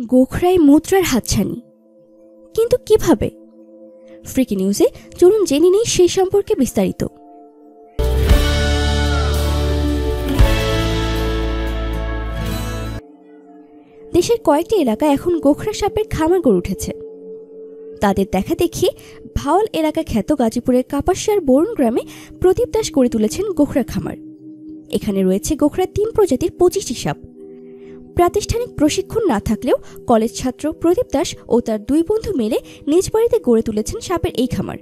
গোখরায় মুদ্রার হাতছানি। কিন্তু কীভাবে? ফ্রিকি নিউজে চলুন জেনে নেই সেই সম্পর্কে বিস্তারিত। দেশের কয়েকটি এলাকা এখন গোখরা সাপের খামার গড়ে উঠেছে। তাদের দেখা দেখি ভাওয়াল এলাকা খ্যাত গাজীপুরের কাপাসিয়ার বরুণ গ্রামে প্রদীপ দাস গড়ে তুলেছেন গোখরা খামার। এখানে রয়েছে গোখরা তিন প্রজাতির পঁচিশটি সাপ। প্রাতিষ্ঠানিক প্রশিক্ষণ না থাকলেও কলেজ ছাত্র প্রদীপ দাস ও তার দুই বন্ধু মিলে নিজ বাড়িতে গড়ে তুলেছেন সাপের এই খামার।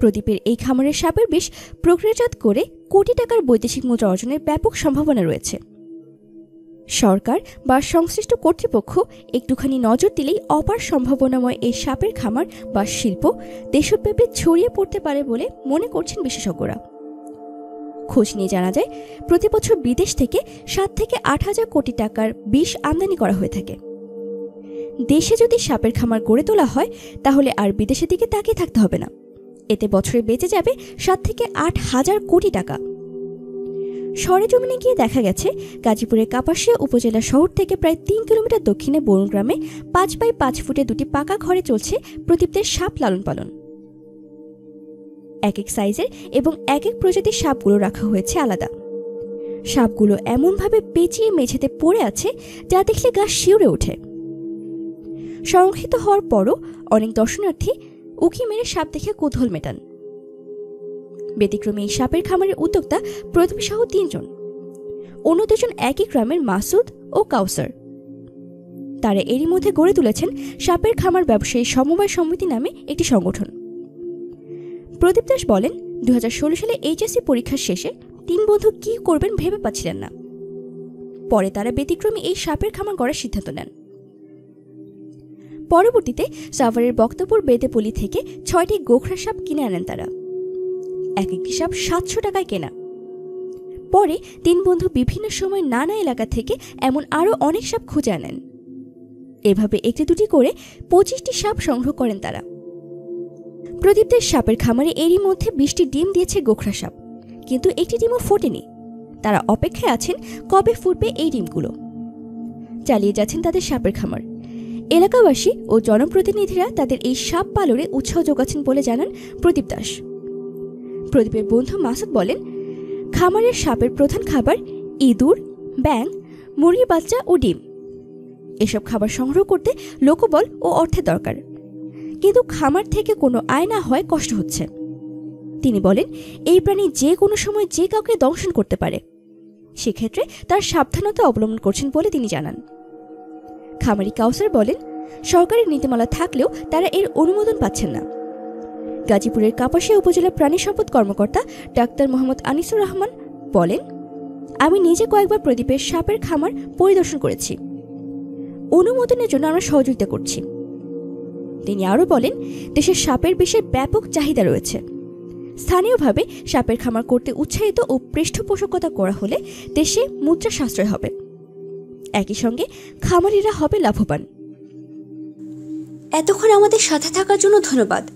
প্রদীপের এই খামারের সাপের বিষ প্রক্রিয়াজাত করে কোটি টাকার বৈদেশিক মুদ্রা অর্জনের ব্যাপক সম্ভাবনা রয়েছে। সরকার বা সংশ্লিষ্ট কর্তৃপক্ষ একটুখানি নজর দিলেই অপার সম্ভাবনাময় এই সাপের খামার বা শিল্প দেশব্যাপী ছড়িয়ে পড়তে পারে বলে মনে করছেন বিশেষজ্ঞরা। খোঁজ নিয়ে জানা যায়, প্রতি বছর বিদেশ থেকে সাত থেকে আট হাজার কোটি টাকার বিষ আমদানি করা হয়ে থাকে। দেশে যদি সাপের খামার গড়ে তোলা হয়, তাহলে আর বিদেশের দিকে তাকিয়ে থাকতে হবে না। এতে বছরে বেঁচে যাবে সাত থেকে আট হাজার কোটি টাকা। সরেজমিনে গিয়ে দেখা গেছে, গাজীপুরের কাপাসিয়া উপজেলা শহর থেকে প্রায় তিন কিলোমিটার দক্ষিণে বরুণ গ্রামে পাঁচ বাই পাঁচ ফুটে দুটি পাকা ঘরে চলছে প্রদীপদের সাপ লালন পালন। এক এক সাইজের এবং এক এক প্রজাতির সাপগুলো রাখা হয়েছে আলাদা। সাপগুলো এমনভাবে পেঁচিয়ে মেঝেতে পড়ে আছে যা দেখলে গা শিউরে ওঠে। সংরক্ষিত হওয়ার পরও অনেক দর্শনার্থী উকি মেরে সাপ দেখে কৌতূহল মেটান। ব্যতিক্রমী এই সাপের খামারের উদ্যোক্তা প্রদীপ সহ তিনজন। অন্য দুজন একই গ্রামের মাসুদ ও কাউসার। তারা এরই মধ্যে গড়ে তুলেছেন সাপের খামার ব্যবসায়ী সমবায় সমিতি নামে একটি সংগঠন। প্রদীপ দাস বলেন দু হাজার ষোলো সালে এইচএসসি পরীক্ষার শেষে তিন বন্ধু কি করবেন ভেবে পাচ্ছিলেন না। পরে তারা ব্যতিক্রমী এই সাপের খামার গড়ার সিদ্ধান্ত নেন। পরবর্তীতে সাভারের বক্তপুর বেদেপলি থেকে ছয়টি গোখরা সাপ কিনে আনেন তারা। এক একটি সাপ সাতশো টাকায় কেনা। পরে তিন বন্ধু বিভিন্ন সময় নানা এলাকা থেকে এমন আরও অনেক সাপ খুঁজে আনেন। এভাবে একটি দুটি করে পঁচিশটি সাপ সংগ্রহ করেন তারা। প্রদীপদের সাপের খামারে এরই মধ্যে বিশটি ডিম দিয়েছে গোখরা সাপ। কিন্তু একটি ডিমও ফোটেনি। তারা অপেক্ষায় আছেন কবে ফুটবে এই ডিমগুলো। চালিয়ে যাচ্ছেন তাদের সাপের খামার। এলাকাবাসী ও জনপ্রতিনিধিরা তাদের এই সাপ পালনে উৎসাহ যোগাচ্ছেন বলে জানান প্রদীপ দাস। প্রদীপের বন্ধু মাসুদ বলেন, খামারের সাপের প্রধান খাবার ইঁদুর ব্যাং মুরগি বাচ্চা ও ডিম। এসব খাবার সংগ্রহ করতে লোকবল ও অর্থের দরকার। কিন্তু খামার থেকে কোনো আয় না হয় কষ্ট হচ্ছে। তিনি বলেন, এই প্রাণী যে কোনো সময় যে কাউকে দংশন করতে পারে। সেক্ষেত্রে তার সাবধানতা অবলম্বন করছেন বলে তিনি জানান। খামারি কাউসার বলেন, সরকারি নীতিমালা থাকলেও তারা এর অনুমোদন পাচ্ছেন না। গাজীপুরের কাপাসিয়া উপজেলা প্রাণী সম্পদ কর্মকর্তা ডাক্তার মোহাম্মদ আনিসুর রহমান বলেন, আমি নিজে কয়েকবার প্রদীপের সাপের খামার পরিদর্শন করেছি। অনুমোদনের জন্য আমরা সহযোগিতা করছি। তিনি আরও বলেন, দেশের সাপের বিষে ব্যাপক চাহিদা রয়েছে। স্থানীয়ভাবে সাপের খামার করতে উৎসাহিত ও পৃষ্ঠপোষকতা করা হলে দেশে মুদ্রা সাশ্রয় হবে। একই সঙ্গে খামারিরা হবে লাভবান। এতক্ষণ আমাদের সাথে থাকার জন্য ধন্যবাদ।